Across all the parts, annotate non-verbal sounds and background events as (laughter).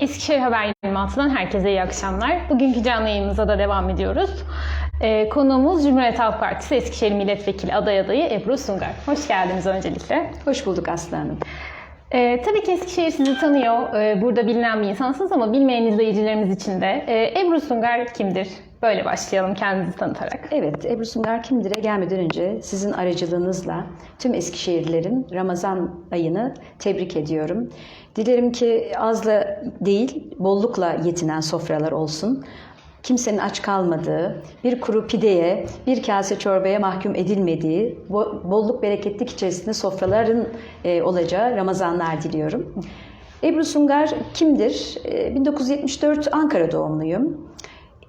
Eskişehir Haber 26'dan herkese iyi akşamlar. Bugünkü canlı yayınımıza da devam ediyoruz. Ee, konuğumuz Cumhuriyet Halk Partisi Eskişehir Milletvekili aday adayı Ebru Sungar. Hoş geldiniz öncelikle. Hoş bulduk Aslı Hanım. Ee, tabii ki Eskişehir sizi tanıyor. Ee, burada bilinen bir insansınız ama bilmeyen izleyicilerimiz için de e, Ebru Sungar kimdir? Böyle başlayalım kendinizi tanıtarak. Evet, Ebru Sungar kimdir'e gelmeden önce sizin aracılığınızla tüm Eskişehirlilerin Ramazan ayını tebrik ediyorum. Dilerim ki azla değil, bollukla yetinen sofralar olsun. Kimsenin aç kalmadığı, bir kuru pideye, bir kase çorbaya mahkum edilmediği, bo- bolluk bereketlik içerisinde sofraların e, olacağı Ramazanlar diliyorum. Ebru Sungar kimdir? E, 1974 Ankara doğumluyum.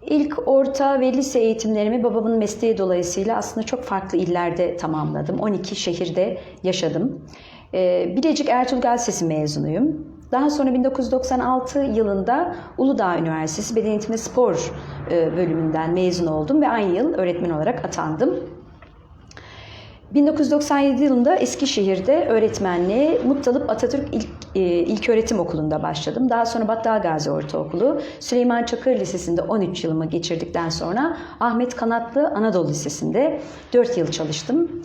İlk orta ve lise eğitimlerimi babamın mesleği dolayısıyla aslında çok farklı illerde tamamladım. 12 şehirde yaşadım. Ee, Bilecik Ertuğrul Sesi mezunuyum. Daha sonra 1996 yılında Uludağ Üniversitesi Beden Eğitimi Spor e, bölümünden mezun oldum ve aynı yıl öğretmen olarak atandım. 1997 yılında Eskişehir'de öğretmenliğe Muttalip Atatürk İlk, e, İlköğretim Okulu'nda başladım. Daha sonra Battal Gazi Ortaokulu, Süleyman Çakır Lisesi'nde 13 yılımı geçirdikten sonra Ahmet Kanatlı Anadolu Lisesi'nde 4 yıl çalıştım.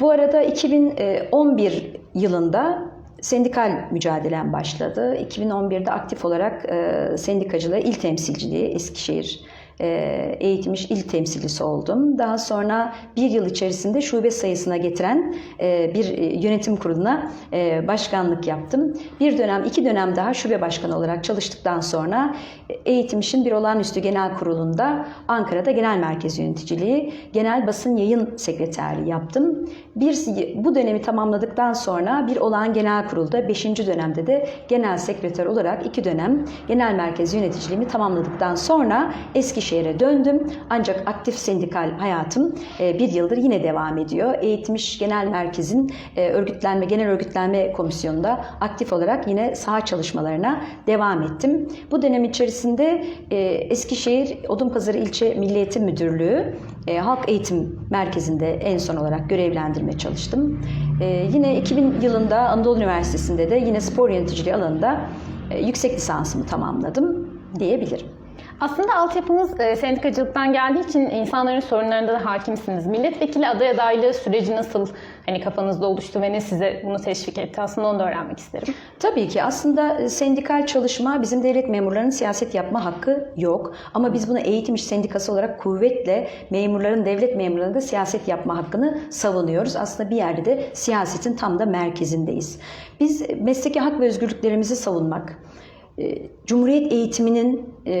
Bu arada 2011 yılında sendikal mücadelem başladı. 2011'de aktif olarak e, sendikacılığa il temsilciliği Eskişehir e, Eğitim İş il temsilcisi oldum. Daha sonra bir yıl içerisinde şube sayısına getiren e, bir e, yönetim kuruluna başkanlık yaptım. Bir dönem, iki dönem daha şube başkanı olarak çalıştıktan sonra Eğitim İş'in bir olağanüstü genel kurulunda Ankara'da genel merkez yöneticiliği, genel basın yayın sekreterliği yaptım. Bir, bu dönemi tamamladıktan sonra bir olağan genel kurulda 5. dönemde de genel sekreter olarak iki dönem genel merkez yöneticiliğimi tamamladıktan sonra Eskişehir'e döndüm. Ancak aktif sendikal hayatım e, bir yıldır yine devam ediyor. Eğitim İş Genel Merkez'in e, örgütlenme, genel örgütlenme komisyonunda aktif olarak yine saha çalışmalarına devam ettim. Bu dönem içerisinde e, Eskişehir Odunpazarı İlçe Milli Eğitim Müdürlüğü Halk Eğitim Merkezi'nde en son olarak görevlendirme çalıştım. Yine 2000 yılında Anadolu Üniversitesi'nde de yine spor yöneticiliği alanında yüksek lisansımı tamamladım diyebilirim. Aslında altyapınız e, sendikacılıktan geldiği için insanların sorunlarında da hakimsiniz. Milletvekili aday adaylığı süreci nasıl hani kafanızda oluştu ve ne size bunu teşvik etti? Aslında onu da öğrenmek isterim. Tabii ki aslında sendikal çalışma bizim devlet memurlarının siyaset yapma hakkı yok. Ama biz bunu eğitim iş sendikası olarak kuvvetle memurların, devlet memurlarının da siyaset yapma hakkını savunuyoruz. Aslında bir yerde de siyasetin tam da merkezindeyiz. Biz mesleki hak ve özgürlüklerimizi savunmak, e, Cumhuriyet eğitiminin e,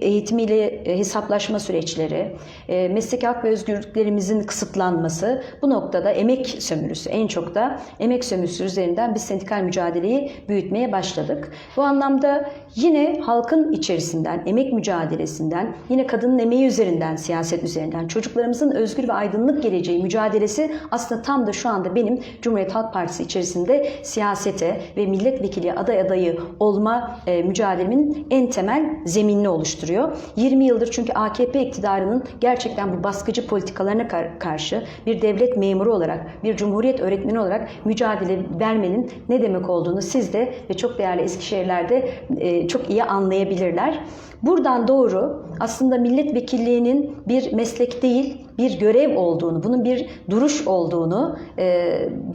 eğitimiyle hesaplaşma süreçleri, e, mesleki hak ve özgürlüklerimizin kısıtlanması bu noktada emek sömürüsü, en çok da emek sömürüsü üzerinden biz sendikal mücadeleyi büyütmeye başladık. Bu anlamda yine halkın içerisinden, emek mücadelesinden, yine kadının emeği üzerinden, siyaset üzerinden, çocuklarımızın özgür ve aydınlık geleceği mücadelesi aslında tam da şu anda benim Cumhuriyet Halk Partisi içerisinde siyasete ve milletvekili aday adayı olma e, mücadelemin en temel zeminini oluşturuyor. 20 yıldır çünkü AKP iktidarının gerçekten bu baskıcı politikalarına kar- karşı bir devlet memuru olarak, bir cumhuriyet öğretmeni olarak mücadele vermenin ne demek olduğunu siz de ve çok değerli Eskişehirlerde e, çok iyi anlayabilirler. Buradan doğru aslında milletvekilliğinin bir meslek değil, bir görev olduğunu, bunun bir duruş olduğunu e,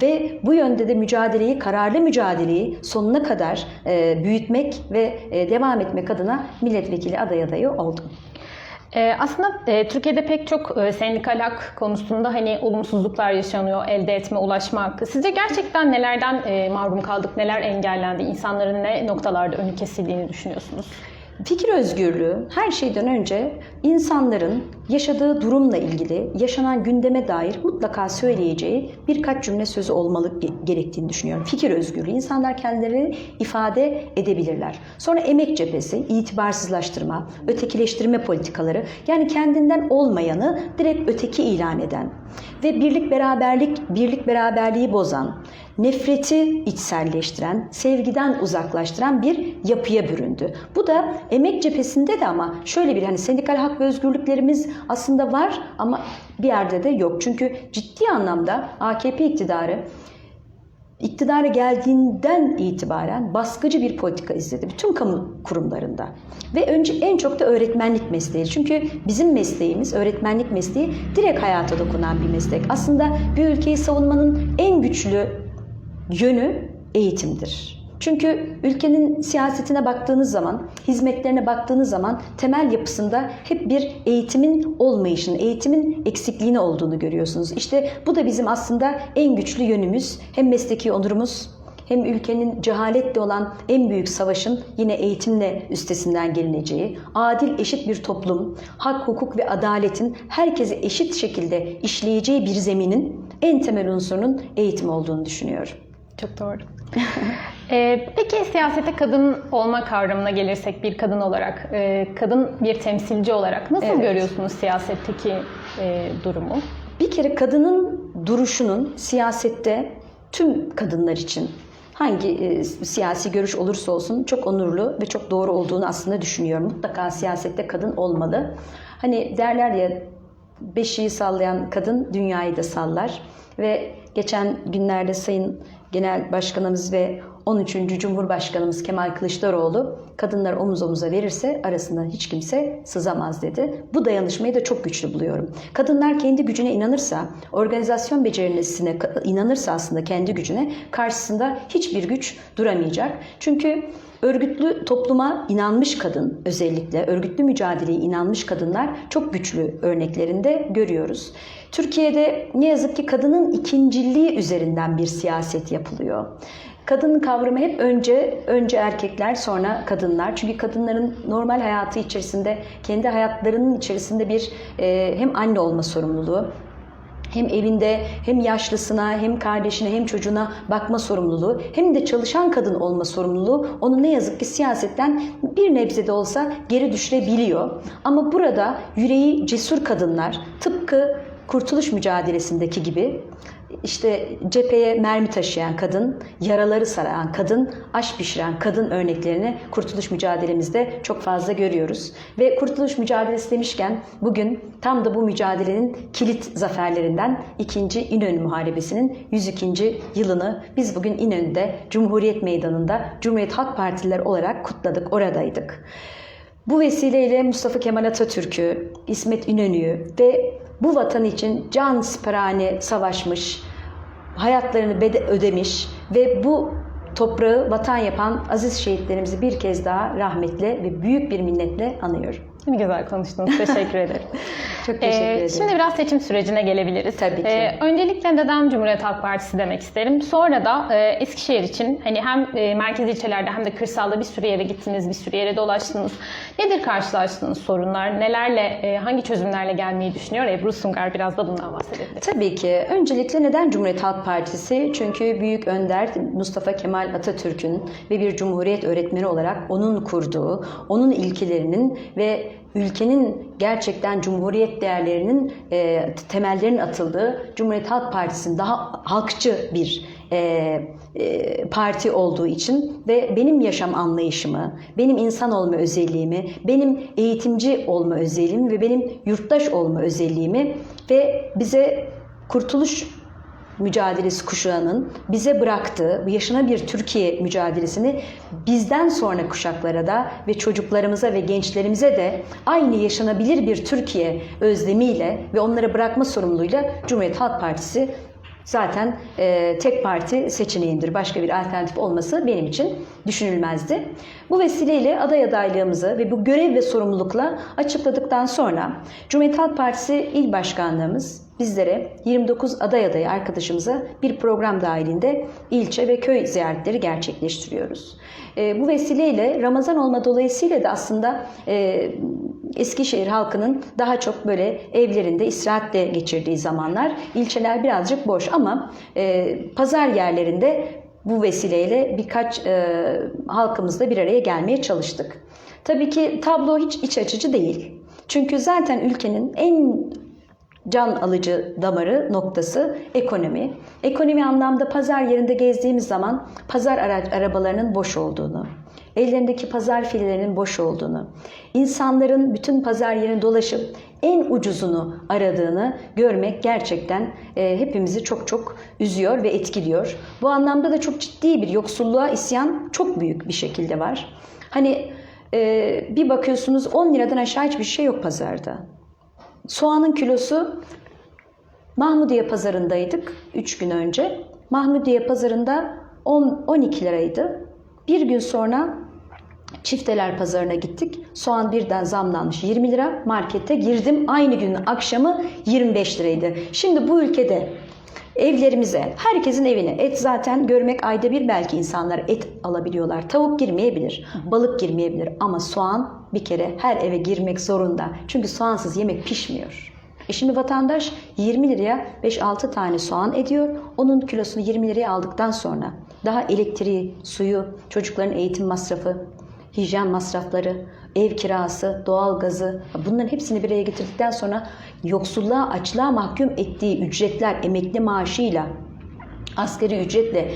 ve bu yönde de mücadeleyi, kararlı mücadeleyi sonuna kadar e, büyütmek ve e, devam etmek adına milletvekili aday adayı oldum. Ee, aslında e, Türkiye'de pek çok e, sendikal hak konusunda hani olumsuzluklar yaşanıyor, elde etme, ulaşma hakkı. Sizce gerçekten nelerden e, mahrum kaldık, neler engellendi, insanların ne noktalarda önü kesildiğini düşünüyorsunuz? Fikir özgürlüğü her şeyden önce insanların yaşadığı durumla ilgili yaşanan gündeme dair mutlaka söyleyeceği birkaç cümle sözü olmalı gerektiğini düşünüyorum. Fikir özgürlüğü insanlar kendilerini ifade edebilirler. Sonra emek cephesi, itibarsızlaştırma, ötekileştirme politikaları yani kendinden olmayanı direkt öteki ilan eden ve birlik beraberlik birlik beraberliği bozan, nefreti içselleştiren, sevgiden uzaklaştıran bir yapıya büründü. Bu da emek cephesinde de ama şöyle bir hani sendikal hak ve özgürlüklerimiz aslında var ama bir yerde de yok. Çünkü ciddi anlamda AKP iktidarı iktidara geldiğinden itibaren baskıcı bir politika izledi bütün kamu kurumlarında. Ve önce en çok da öğretmenlik mesleği. Çünkü bizim mesleğimiz öğretmenlik mesleği direkt hayata dokunan bir meslek. Aslında bir ülkeyi savunmanın en güçlü yönü eğitimdir. Çünkü ülkenin siyasetine baktığınız zaman, hizmetlerine baktığınız zaman temel yapısında hep bir eğitimin olmayışını, eğitimin eksikliğini olduğunu görüyorsunuz. İşte bu da bizim aslında en güçlü yönümüz, hem mesleki onurumuz, hem ülkenin cehaletle olan en büyük savaşın yine eğitimle üstesinden gelineceği, adil eşit bir toplum, hak, hukuk ve adaletin herkese eşit şekilde işleyeceği bir zeminin en temel unsurunun eğitim olduğunu düşünüyorum. Çok doğru. (laughs) Ee, peki siyasete kadın olma kavramına gelirsek bir kadın olarak, e, kadın bir temsilci olarak nasıl Evet. görüyorsunuz siyasetteki e, durumu? Bir kere kadının duruşunun siyasette tüm kadınlar için hangi e, siyasi görüş olursa olsun çok onurlu ve çok doğru olduğunu aslında düşünüyorum. Mutlaka siyasette kadın olmalı. Hani derler ya beşiği sallayan kadın dünyayı da sallar ve geçen günlerde Sayın Genel Başkanımız ve 13. Cumhurbaşkanımız Kemal Kılıçdaroğlu kadınlar omuz omuza verirse arasından hiç kimse sızamaz dedi. Bu dayanışmayı da çok güçlü buluyorum. Kadınlar kendi gücüne inanırsa, organizasyon becerisine ka- inanırsa aslında kendi gücüne karşısında hiçbir güç duramayacak. Çünkü örgütlü topluma inanmış kadın özellikle örgütlü mücadeleye inanmış kadınlar çok güçlü örneklerinde görüyoruz. Türkiye'de ne yazık ki kadının ikinciliği üzerinden bir siyaset yapılıyor. Kadın kavramı hep önce önce erkekler sonra kadınlar. Çünkü kadınların normal hayatı içerisinde kendi hayatlarının içerisinde bir e, hem anne olma sorumluluğu hem evinde hem yaşlısına hem kardeşine hem çocuğuna bakma sorumluluğu hem de çalışan kadın olma sorumluluğu onu ne yazık ki siyasetten bir nebze de olsa geri düşürebiliyor. Ama burada yüreği cesur kadınlar tıpkı kurtuluş mücadelesindeki gibi işte cepheye mermi taşıyan kadın, yaraları sarayan kadın, aş pişiren kadın örneklerini kurtuluş mücadelemizde çok fazla görüyoruz. Ve kurtuluş mücadelesi demişken bugün tam da bu mücadelenin kilit zaferlerinden 2. İnönü Muharebesi'nin 102. yılını biz bugün İnönü'de Cumhuriyet Meydanı'nda Cumhuriyet Halk Partililer olarak kutladık, oradaydık. Bu vesileyle Mustafa Kemal Atatürk'ü, İsmet İnönü'yü ve bu vatan için can siperhane savaşmış, hayatlarını bede- ödemiş ve bu toprağı vatan yapan aziz şehitlerimizi bir kez daha rahmetle ve büyük bir minnetle anıyorum. (laughs) Ne güzel konuştunuz. Teşekkür ederim. (laughs) Çok teşekkür Ee, ederim. Şimdi biraz seçim sürecine gelebiliriz. Tabii ki. Ee, öncelikle neden Cumhuriyet Halk Partisi demek isterim. Sonra da e, Eskişehir için hani hem e, merkez ilçelerde hem de kırsalda bir sürü yere gittiniz, bir sürü yere dolaştınız. Nedir karşılaştığınız sorunlar? Nelerle, e, hangi çözümlerle gelmeyi düşünüyor? Ebru Sungar biraz da bundan bahsedebilir. Tabii ki. Öncelikle neden Cumhuriyet Halk Partisi? Çünkü Büyük Önder Mustafa Kemal Atatürk'ün ve bir Cumhuriyet öğretmeni olarak onun kurduğu, onun ilkelerinin ve ülkenin gerçekten Cumhuriyet değerlerinin e, temellerinin atıldığı Cumhuriyet Halk Partisi'nin daha halkçı bir e, e, parti olduğu için ve benim yaşam anlayışımı, benim insan olma özelliğimi, benim eğitimci olma özelliğimi ve benim yurttaş olma özelliğimi ve bize kurtuluş mücadelesi kuşağının bize bıraktığı yaşına bir Türkiye mücadelesini bizden sonra kuşaklara da ve çocuklarımıza ve gençlerimize de aynı yaşanabilir bir Türkiye özlemiyle ve onlara bırakma sorumluluğuyla Cumhuriyet Halk Partisi zaten e, tek parti seçeneğindir. Başka bir alternatif olması benim için düşünülmezdi. Bu vesileyle aday adaylığımızı ve bu görev ve sorumlulukla açıkladıktan sonra Cumhuriyet Halk Partisi İl Başkanlığımız bizlere 29 aday adayı arkadaşımıza bir program dahilinde ilçe ve köy ziyaretleri gerçekleştiriyoruz. E, bu vesileyle Ramazan olma dolayısıyla da aslında e, Eskişehir halkının daha çok böyle evlerinde istirahatle geçirdiği zamanlar ilçeler birazcık boş ama e, pazar yerlerinde bu vesileyle birkaç e, halkımızla bir araya gelmeye çalıştık. Tabii ki tablo hiç iç açıcı değil. Çünkü zaten ülkenin en can alıcı damarı noktası ekonomi. Ekonomi anlamda pazar yerinde gezdiğimiz zaman pazar arabalarının boş olduğunu, ellerindeki pazar fillerinin boş olduğunu, insanların bütün pazar yerine dolaşıp en ucuzunu aradığını görmek gerçekten e, hepimizi çok çok üzüyor ve etkiliyor. Bu anlamda da çok ciddi bir yoksulluğa isyan çok büyük bir şekilde var. Hani e, bir bakıyorsunuz 10 liradan aşağı hiçbir şey yok pazarda. Soğanın kilosu Mahmudiye pazarındaydık 3 gün önce. Mahmudiye pazarında 10 12 liraydı. Bir gün sonra Çifteler pazarına gittik. Soğan birden zamlanmış 20 lira. Markete girdim. Aynı günün akşamı 25 liraydı. Şimdi bu ülkede evlerimize, herkesin evine et zaten görmek ayda bir belki insanlar et alabiliyorlar. Tavuk girmeyebilir, balık girmeyebilir ama soğan bir kere her eve girmek zorunda. Çünkü soğansız yemek pişmiyor. E şimdi vatandaş 20 liraya 5-6 tane soğan ediyor. Onun kilosunu 20 liraya aldıktan sonra daha elektriği, suyu, çocukların eğitim masrafı, hijyen masrafları, ev kirası, doğalgazı bunların hepsini bir araya getirdikten sonra yoksulluğa, açlığa mahkum ettiği ücretler emekli maaşıyla asgari ücretle,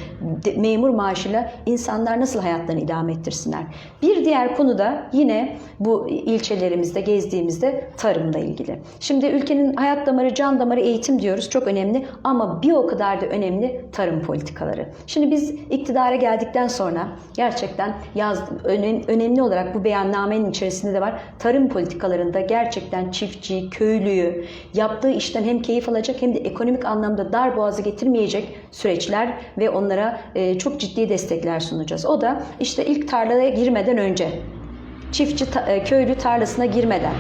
memur maaşıyla insanlar nasıl hayatlarını idame ettirsinler? Bir diğer konu da yine bu ilçelerimizde gezdiğimizde tarımla ilgili. Şimdi ülkenin hayat damarı, can damarı eğitim diyoruz çok önemli ama bir o kadar da önemli tarım politikaları. Şimdi biz iktidara geldikten sonra gerçekten yaz, önem- önemli olarak bu beyannamenin içerisinde de var. Tarım politikalarında gerçekten çiftçi, köylüyü yaptığı işten hem keyif alacak hem de ekonomik anlamda dar boğazı getirmeyecek süreçler ve onlara e, çok ciddi destekler sunacağız. O da işte ilk tarlaya girmeden önce, çiftçi ta- e, köylü tarlasına girmeden,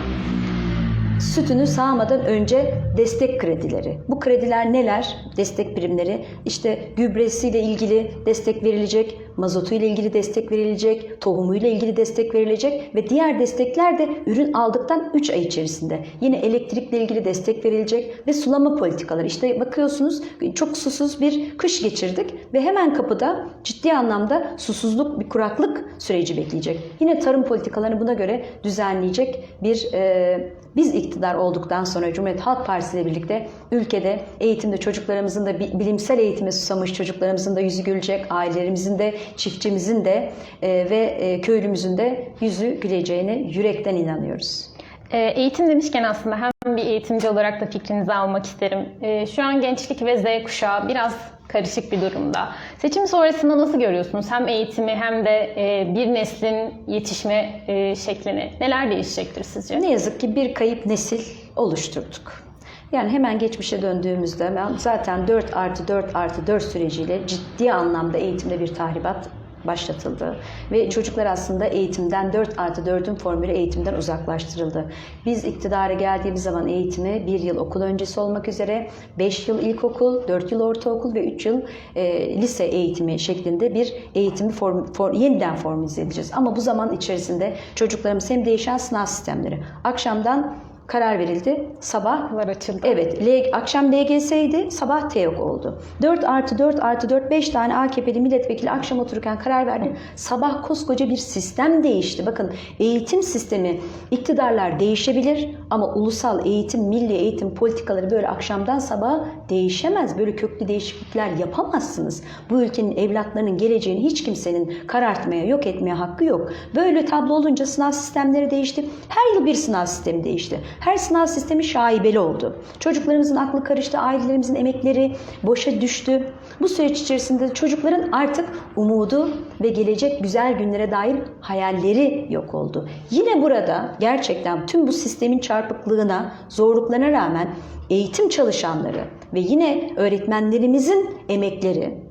sütünü sağmadan önce destek kredileri. Bu krediler neler? Destek birimleri. İşte gübresiyle ilgili destek verilecek, mazotuyla ilgili destek verilecek, tohumuyla ilgili destek verilecek ve diğer destekler de ürün aldıktan 3 ay içerisinde. Yine elektrikle ilgili destek verilecek ve sulama politikaları. İşte bakıyorsunuz çok susuz bir kış geçirdik ve hemen kapıda ciddi anlamda susuzluk, bir kuraklık süreci bekleyecek. Yine tarım politikalarını buna göre düzenleyecek bir e, biz iktidar olduktan sonra Cumhuriyet Halk Partisi ile birlikte ülkede eğitimde çocuklarımızın da bi- bilimsel eğitime susamış çocuklarımızın da yüzü gülecek, ailelerimizin de, çiftçimizin de e, ve e, köylümüzün de yüzü güleceğine yürekten inanıyoruz. E, Eğitim demişken aslında hem bir eğitimci olarak da fikrinizi almak isterim. E, Şu an gençlik ve Z kuşağı biraz karışık bir durumda. Seçim sonrasında nasıl görüyorsunuz? Hem eğitimi hem de e, bir neslin yetişme e, şeklini. Neler değişecektir sizce? Ne yazık ki bir kayıp nesil oluşturduk. Yani hemen geçmişe döndüğümüzde zaten 4 artı 4 artı 4 süreciyle ciddi anlamda eğitimde bir tahribat başlatıldı. Ve çocuklar aslında eğitimden 4 artı 4'ün formülü eğitimden uzaklaştırıldı. Biz iktidara geldiğimiz zaman eğitimi 1 yıl okul öncesi olmak üzere 5 yıl ilkokul, 4 yıl ortaokul ve 3 yıl e, lise eğitimi şeklinde bir eğitimi form, for- yeniden formülize edeceğiz. Ama bu zaman içerisinde çocuklarımız hem değişen sınav sistemleri, akşamdan karar verildi. Sabah Okullar açıldı. Evet, L, akşam LGS'ydi, sabah TEOK oldu. 4 artı 4 artı 4, 5 tane AKP'li milletvekili akşam otururken karar verdi. Sabah koskoca bir sistem değişti. Bakın eğitim sistemi, iktidarlar değişebilir ama ulusal eğitim, milli eğitim politikaları böyle akşamdan sabaha değişemez. Böyle köklü değişiklikler yapamazsınız. Bu ülkenin evlatlarının geleceğini hiç kimsenin karartmaya, yok etmeye hakkı yok. Böyle tablo olunca sınav sistemleri değişti. Her yıl bir sınav sistemi değişti. Her sınav sistemi şaibeli oldu. Çocuklarımızın aklı karıştı, ailelerimizin emekleri boşa düştü. Bu süreç içerisinde çocukların artık umudu ve gelecek güzel günlere dair hayalleri yok oldu. Yine burada gerçekten tüm bu sistemin çarpıklığına, zorluklarına rağmen eğitim çalışanları ve yine öğretmenlerimizin emekleri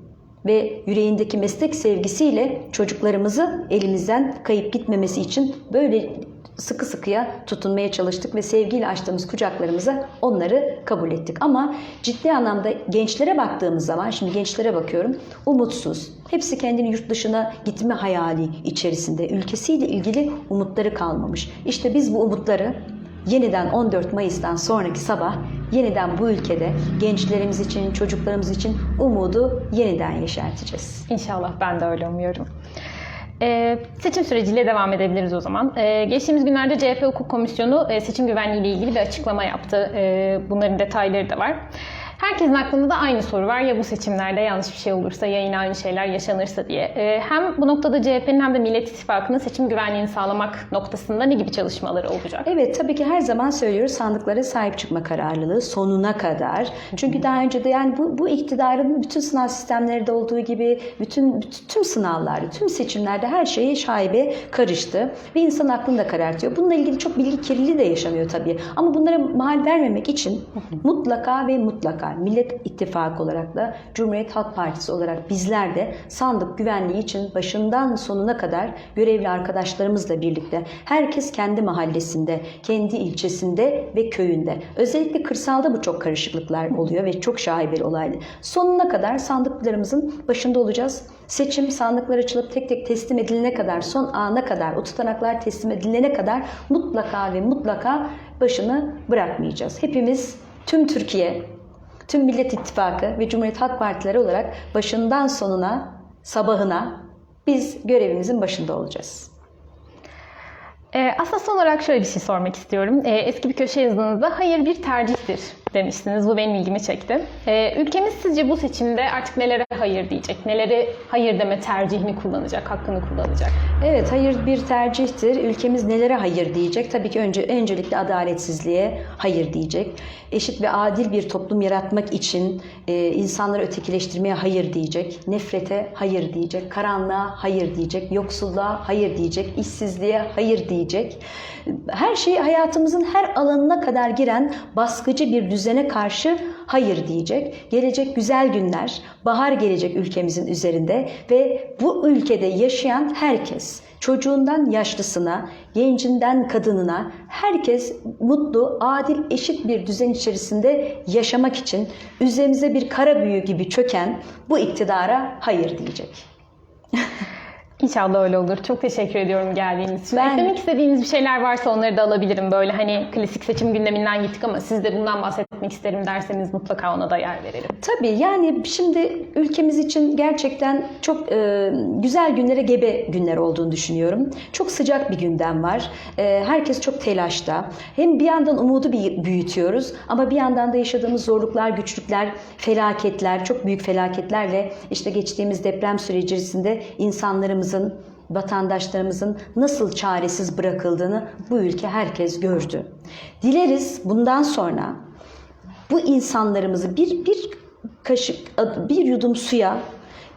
ve yüreğindeki meslek sevgisiyle çocuklarımızı elimizden kayıp gitmemesi için böyle sıkı sıkıya tutunmaya çalıştık ve sevgiyle açtığımız kucaklarımıza onları kabul ettik. Ama ciddi anlamda gençlere baktığımız zaman, şimdi gençlere bakıyorum, umutsuz. Hepsi kendini yurt dışına gitme hayali içerisinde. Ülkesiyle ilgili umutları kalmamış. İşte biz bu umutları yeniden 14 Mayıs'tan sonraki sabah yeniden bu ülkede gençlerimiz için, çocuklarımız için umudu yeniden yeşerteceğiz. İnşallah ben de öyle umuyorum. Ee, seçim süreciyle devam edebiliriz o zaman. Ee, geçtiğimiz günlerde CHP Hukuk Komisyonu e, seçim güvenliği ile ilgili bir açıklama yaptı. Ee, bunların detayları da var. Herkesin aklında da aynı soru var. Ya bu seçimlerde yanlış bir şey olursa, ya yine aynı şeyler yaşanırsa diye. Ee, hem bu noktada CHP'nin hem de Millet İttifakı'nın seçim güvenliğini sağlamak noktasında ne gibi çalışmaları olacak? Evet tabii ki her zaman söylüyoruz sandıklara sahip çıkma kararlılığı sonuna kadar. Çünkü daha önce de yani bu, bu iktidarın bütün sınav sistemlerinde olduğu gibi bütün, bütün tüm sınavlarda, tüm seçimlerde her şeye şaibe karıştı. Ve insan aklını da karartıyor. Bununla ilgili çok bilgi kirliliği de yaşanıyor tabii. Ama bunlara mahal vermemek için mutlaka ve mutlaka Millet İttifakı olarak da Cumhuriyet Halk Partisi olarak bizler de sandık güvenliği için başından sonuna kadar görevli arkadaşlarımızla birlikte herkes kendi mahallesinde, kendi ilçesinde ve köyünde. Özellikle kırsalda bu çok karışıklıklar oluyor ve çok şaibeli olaylı. Sonuna kadar sandıklarımızın başında olacağız. Seçim sandıklar açılıp tek tek teslim edilene kadar, son ana kadar, o tutanaklar teslim edilene kadar mutlaka ve mutlaka başını bırakmayacağız. Hepimiz, tüm Türkiye, tüm Millet İttifakı ve Cumhuriyet Halk Partileri olarak başından sonuna, sabahına biz görevimizin başında olacağız. Ee, aslında son olarak şöyle bir şey sormak istiyorum. Ee, eski bir köşe yazınızda hayır bir tercihtir demiştiniz. Bu benim ilgimi çekti. Ee, ülkemiz sizce bu seçimde artık nelere hayır diyecek? Neleri hayır deme tercihini kullanacak, hakkını kullanacak? Evet, hayır bir tercihtir. Ülkemiz nelere hayır diyecek? Tabii ki önce öncelikle adaletsizliğe hayır diyecek. Eşit ve adil bir toplum yaratmak için e, insanları ötekileştirmeye hayır diyecek. Nefrete hayır diyecek. Karanlığa hayır diyecek. Yoksulluğa hayır diyecek. işsizliğe hayır diyecek. Her şey hayatımızın her alanına kadar giren baskıcı bir düzene karşı hayır diyecek. Gelecek güzel günler, bahar gelecek ülkemizin üzerinde ve bu ülkede yaşayan herkes, çocuğundan yaşlısına, gencinden kadınına herkes mutlu, adil, eşit bir düzen içerisinde yaşamak için üzerimize bir kara büyü gibi çöken bu iktidara hayır diyecek. (laughs) İnşallah öyle olur. Çok teşekkür ediyorum geldiğiniz için. Ben- Eklemek istediğiniz bir şeyler varsa onları da alabilirim. Böyle hani klasik seçim gündeminden gittik ama siz de bundan bahsetmek isterim derseniz mutlaka ona da yer verelim. Tabii yani şimdi ülkemiz için gerçekten çok e, güzel günlere gebe günler olduğunu düşünüyorum. Çok sıcak bir gündem var. E, herkes çok telaşta. Hem bir yandan umudu bir büyütüyoruz ama bir yandan da yaşadığımız zorluklar, güçlükler, felaketler, çok büyük felaketlerle işte geçtiğimiz deprem süreci içerisinde insanlarımızın vatandaşlarımızın nasıl çaresiz bırakıldığını bu ülke herkes gördü. Dileriz bundan sonra bu insanlarımızı bir bir kaşık bir yudum suya,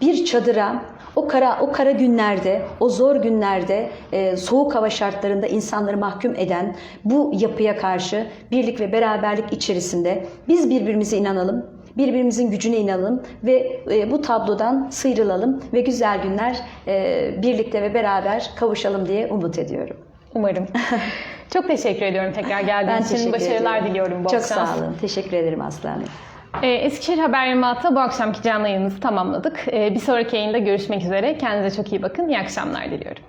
bir çadıra o kara o kara günlerde, o zor günlerde e, soğuk hava şartlarında insanları mahkum eden bu yapıya karşı birlik ve beraberlik içerisinde biz birbirimize inanalım, birbirimizin gücüne inanalım ve e, bu tablodan sıyrılalım ve güzel günler e, birlikte ve beraber kavuşalım diye umut ediyorum. Umarım. (laughs) Çok teşekkür ediyorum tekrar geldiğiniz için. teşekkür Başarılar ederim. diliyorum. Bol Çok şans. sağ olun. Teşekkür ederim Aslı Hanım. Ee, Eskişehir Haber 26'da bu akşamki canlı yayınımızı tamamladık. Ee, bir sonraki yayında görüşmek üzere. Kendinize çok iyi bakın. İyi akşamlar diliyorum.